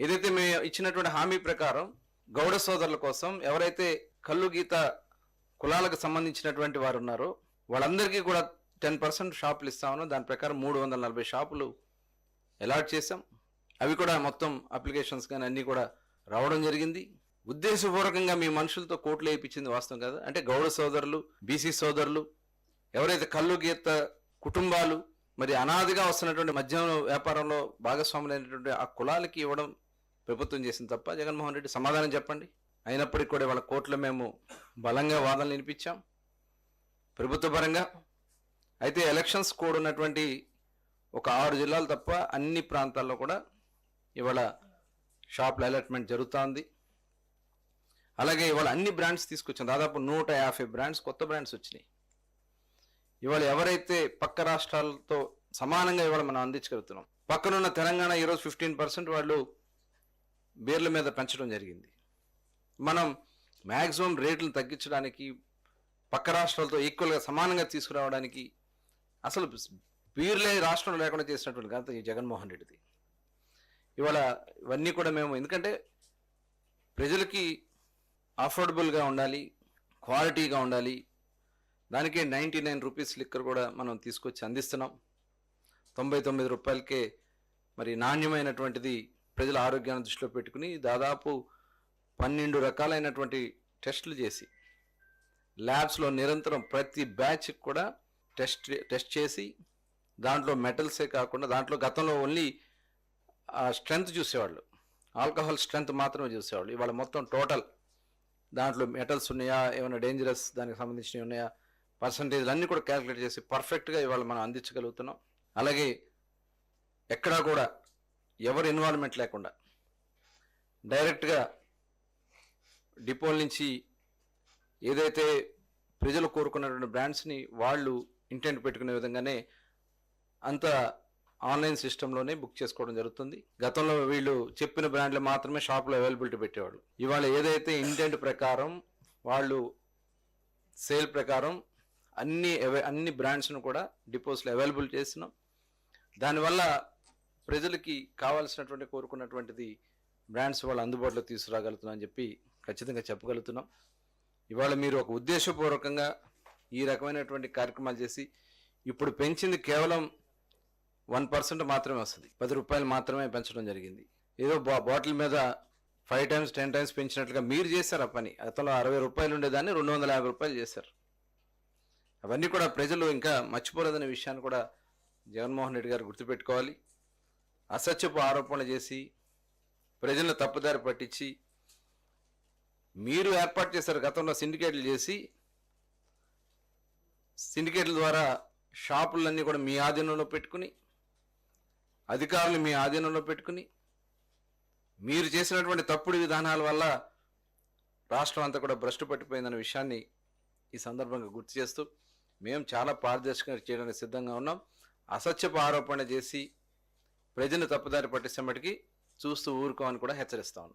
ఏదైతే మేము ఇచ్చినటువంటి హామీ ప్రకారం గౌడ సోదరుల కోసం ఎవరైతే కల్లు గీత కులాలకు సంబంధించినటువంటి వారు ఉన్నారో వాళ్ళందరికీ కూడా టెన్ పర్సెంట్ షాపులు ఇస్తామను దాని ప్రకారం మూడు వందల నలభై షాపులు అలాట్ చేశాం. అవి కూడా మొత్తం అప్లికేషన్స్ కానీ అన్నీ కూడా రావడం జరిగింది. ఉద్దేశపూర్వకంగా మీ మనుషులతో కోట్లు వేయించింది వాస్తవం కదా. అంటే గౌడ సోదరులు బీసీ సోదరులు ఎవరైతే కల్లు గీత కుటుంబాలు మరి అనాదిగా వస్తున్నటువంటి మద్యం వ్యాపారంలో భాగస్వాములైనటువంటి ఆ కులాలకి ఇవ్వడం ప్రభుత్వం చేసింది తప్ప జగన్మోహన్ రెడ్డి సమాధానం చెప్పండి. అయినప్పటికీ కూడా వాళ్ళ కోర్టులో మేము బలంగా వాదనలు వినిపించాం. ప్రభుత్వ పరంగా అయితే ఎలక్షన్స్ కోడ్ ఉన్నటువంటి ఒక ఆరు జిల్లాలు తప్ప అన్ని ప్రాంతాల్లో కూడా ఇవాళ షాప్ల అలాట్మెంట్ జరుగుతోంది. అలాగే ఇవాళ అన్ని బ్రాండ్స్ తీసుకొచ్చాం. దాదాపు నూట యాభై బ్రాండ్స్ కొత్త బ్రాండ్స్ వచ్చినాయి. ఇవాళ ఎవరైతే పక్క రాష్ట్రాలతో సమానంగా ఇవాళ మనం అందించగలుగుతున్నాం. పక్కనున్న తెలంగాణ ఈరోజు ఫిఫ్టీన్ పర్సెంట్ వాళ్ళు బీర్ల మీద పెంచడం జరిగింది. మనం మ్యాక్సిమం రేట్లను తగ్గించడానికి పక్క రాష్ట్రాలతో ఈక్వల్గా సమానంగా తీసుకురావడానికి అసలు బీర్లే రాష్ట్రం లేకుండా చేసినటువంటి ఘనత ఈ జగన్మోహన్ రెడ్డిది. ఇవాళ ఇవన్నీ కూడా మేము ఎందుకంటే ప్రజలకి అఫోర్డబుల్గా ఉండాలి క్వాలిటీగా ఉండాలి. దానికే నైంటీ నైన్ రూపీస్ లిక్కర్ కూడా మనం తీసుకొచ్చి అందిస్తున్నాం. తొంభై తొమ్మిది రూపాయలకే మరి నాణ్యమైనటువంటిది ప్రజల ఆరోగ్యాన్ని దృష్టిలో పెట్టుకుని దాదాపు పన్నెండు రకాలైనటువంటి టెస్టులు చేసి ల్యాబ్స్లో నిరంతరం ప్రతి బ్యాచ్ కూడా టెస్ట్ టెస్ట్ చేసి దాంట్లో మెటల్సే కాకుండా దాంట్లో గతంలో ఓన్లీ స్ట్రెంగ్త్ చూసేవాళ్ళు. ఆల్కహాల్ స్ట్రెంగ్త్ మాత్రమే చూసేవాళ్ళు. ఇవాళ మొత్తం టోటల్ దాంట్లో మెటల్స్ ఉన్నాయా ఏమైనా డేంజరస్ దానికి సంబంధించినవి ఉన్నాయా పర్సంటేజ్లు అన్నీ కూడా క్యాలిక్యులేట్ చేసి పర్ఫెక్ట్గా ఇవాళ మనం అందించగలుగుతున్నాం. అలాగే ఎక్కడా కూడా ఎవరు ఇన్వాల్వ్మెంట్ లేకుండా. డైరెక్ట్గా డిపోల నుంచి ఏదైతే ప్రజలు కోరుకున్నటువంటి బ్రాండ్స్ని వాళ్ళు ఇంటెంట్ పెట్టుకునే విధంగానే అంత ఆన్లైన్ సిస్టంలోనే బుక్ చేసుకోవడం జరుగుతుంది. గతంలో వీళ్ళు చెప్పిన బ్రాండ్లు మాత్రమే షాప్లో అవైలబిలిటీ పెట్టేవాళ్ళు. ఇవాళ ఏదైతే ఇంటెంట్ ప్రకారం వాళ్ళు సేల్ ప్రకారం అన్ని అన్ని బ్రాండ్స్ను కూడా డిపోస్లో అవైలబుల్ చేసినాం. దానివల్ల ప్రజలకి కావాల్సినటువంటి కోరుకున్నటువంటిది బ్రాండ్స్ వాళ్ళు అందుబాటులో తీసుకురాగలుగుతున్నాం అని చెప్పి ఖచ్చితంగా చెప్పగలుగుతున్నాం. ఇవాళ మీరు ఒక ఉద్దేశపూర్వకంగా ఈ రకమైనటువంటి కార్యక్రమాలు చేసి ఇప్పుడు పెంచింది కేవలం వన్ పర్సెంట్ మాత్రమే వస్తుంది. పది రూపాయలు మాత్రమే పెంచడం జరిగింది. ఏదో బా బాటిల్ మీద ఫైవ్ టైమ్స్ టెన్ టైమ్స్ పెంచినట్లుగా మీరు చేశారు ఆ పని. అతను అరవై రూపాయలు ఉండేదాన్ని రెండు వందల యాభై రూపాయలు చేశారు. అవన్నీ కూడా ప్రజలు ఇంకా మర్చిపోలేదనే విషయాన్ని కూడా జగన్మోహన్ రెడ్డి గారు గుర్తుపెట్టుకోవాలి. అసత్యపు ఆరోపణలు చేసి ప్రజలను తప్పుదారి పట్టించి మీరు ఏర్పాటు చేశారు గతంలో సిండికేట్లు చేసి సిండికేట్ల ద్వారా షాపులన్నీ కూడా మీ ఆధీనంలో పెట్టుకుని అధికారులు మీ ఆధీనంలో పెట్టుకుని మీరు చేసినటువంటి తప్పుడు విధానాల వల్ల రాష్ట్రం అంతా కూడా భ్రష్టు పట్టిపోయిందన్న విషయాన్ని ఈ సందర్భంగా గుర్తు చేస్తూ మేము చాలా పారదర్శకంగా చేయడానికి సిద్ధంగా ఉన్నాం. అసత్యపు ఆరోపణ చేసి ప్రజలు తప్పుదారి పట్టిస్తే మటుకి చూస్తూ ఊరుకోమని కూడా హెచ్చరిస్తాను